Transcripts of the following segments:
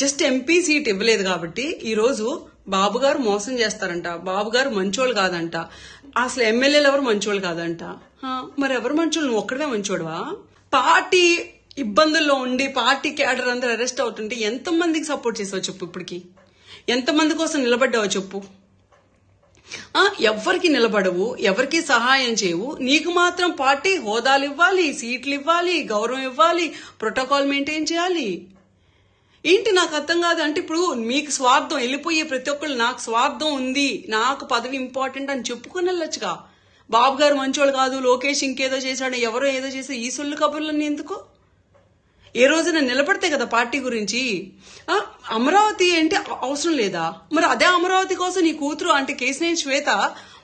Just MP seat ఇవ్వలేదు కాబట్టి ఈరోజు బాబు గారు మోసం చేస్తారంట. బాబు గారు మంచోళ్ళు కాదంట. అసలు ఎమ్మెల్యేలు ఎవరు మంచోళ్ళు కాదంట. మరి ఎవరు మంచోళ్ళు? నువ్వు ఒక్కడే మంచోడువా? పార్టీ ఇబ్బందుల్లో ఉండి పార్టీ క్యాడర్ అందరూ అరెస్ట్ అవుతుంటే ఎంతమందికి సపోర్ట్ చేసావు చెప్పు ఇప్పటికి? ఎంతమంది కోసం నిలబడ్డావో చెప్పు? ఎవరికి నిలబడవు ఎవరికి సహాయం చేయవు. నీకు మాత్రం పార్టీ హోదాలు ఇవ్వాలి సీట్లు ఇవ్వాలి గౌరవం ఇవ్వాలి ప్రోటోకాల్ మెయింటైన్ చేయాలి. ఏంటి నాకు అర్థం కాదు? అంటే ఇప్పుడు మీకు స్వార్థం వెళ్ళిపోయే ప్రతి ఒక్కళ్ళు నాకు స్వార్థం ఉంది నాకు పదవి ఇంపార్టెంట్ అని చెప్పుకుని వెళ్ళొచ్చుగా. బాబు గారు మంచోళ్ళు కాదు లోకేష్ ఇంకేదో చేశాడు ఎవరో ఏదో చేసి ఈ సొల్లు కబుర్లన్నీ ఎందుకు? ఏ రోజున నిలబడితే కదా పార్టీ గురించి. అమరావతి అంటే అవసరం లేదా? మరి అదే అమరావతి కోసం నీ కూతురు అంటే కేసినేని శ్వేత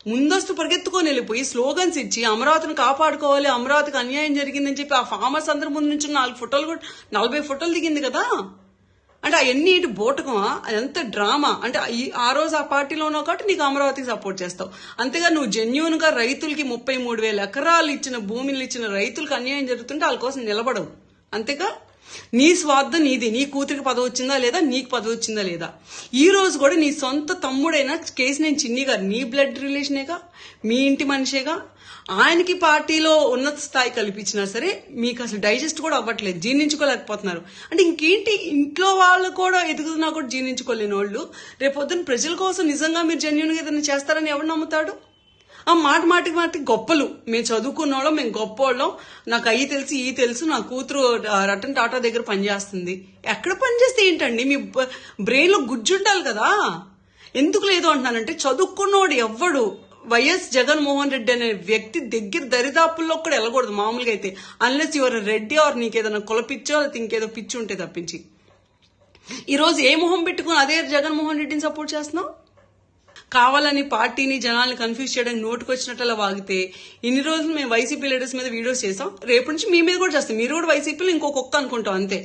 ముందస్తు పరిగెత్తుకొని వెళ్ళిపోయి స్లోగన్స్ ఇచ్చి అమరావతిని కాపాడుకోవాలి అమరావతికి అన్యాయం జరిగిందని చెప్పి ఆ ఫార్మర్స్ అందరి ముందు నుంచి నాలుగు ఫోటోలు కూడా నలభై ఫోటోలు దిగింది కదా? అంటే అవన్నీ ఇటు బోటకమా? అదంతా డ్రామా? అంటే ఈ ఆ రోజు ఆ పార్టీలో ఉన్నావు కాబట్టి నీకు అమరావతికి సపోర్ట్ చేస్తావు. అంతేగా నువ్వు జెన్యున్గా రైతులకి ముప్పై మూడు వేల ఎకరాలు ఇచ్చిన భూమిని ఇచ్చిన రైతులకు అన్యాయం జరుగుతుంటే వాళ్ళ కోసం నిలబడవు. అంతేగా? నీ స్వార్థం నీది. నీ కూతురికి పదవి వచ్చిందా లేదా? నీకు పదవి వచ్చిందా లేదా? ఈ రోజు కూడా నీ సొంత తమ్ముడైన కేసు నేను చిన్ని గారు నీ బ్లడ్ రిలేషనేగా మీ ఇంటి మనిషేగా? ఆయనకి పార్టీలో ఉన్నత స్థాయి కల్పించినా సరే మీకు అసలు డైజెస్ట్ కూడా అవ్వట్లేదు. జీర్ణించుకోలేకపోతున్నారు. అంటే ఇంకేంటి? ఇంట్లో వాళ్ళు కూడా ఎదుగుతున్నా కూడా జీర్ణించుకోలేని వాళ్ళు. రేపొద్దున ప్రజల కోసం నిజంగా మీరు జెన్యున్గా ఏదైనా చేస్తారని ఎవరు నమ్ముతాడు? ఆ మాట మాటికి మాటికి గొప్పలు. మేము చదువుకున్న వాళ్ళం మేము గొప్పోళ్ళం. నాకు అయ్యి తెలుసు ఈ తెలుసు నా కూతురు రటన్ రతన్ టాటా దగ్గర పనిచేస్తుంది. ఎక్కడ పనిచేస్తే ఏంటండి? మీ బ్రెయిన్లో గుజ్జు గుజ్జుండాలి కదా. ఎందుకు లేదు అంటున్నానంటే చదువుకున్నోడు ఎవ్వడు వైఎస్ జగన్మోహన్ రెడ్డి అనే వ్యక్తి దగ్గర దరిదాపుల్లో కూడా వెళ్ళకూడదు మామూలుగా అయితే. అన్లెస్ యువర్ రెడ్డి ఆర్ నీకు ఏదైనా కొలపిచ్చో లేకపోతే ఇంకేదో పిచ్చి ఉంటే తప్పించి. ఈరోజు ఏ మొహం పెట్టుకుని అదే జగన్మోహన్ రెడ్డిని సపోర్ట్ చేస్తున్నావు? కావాలని పార్టీని జనాల్ని కన్ఫ్యూజ్ చేయడానికి నోటుకు వచ్చినట్టు వాగితే ఇన్ని రోజులు మేము వైసీపీ లీడర్స్ మీద వీడియోస్ చేసాం. రేపు నుంచి మీ మీద కూడా చేస్తాం. మీరు కూడా వైసీపీలో ఇంకో కుక్క అనుకుంటాం అంతే.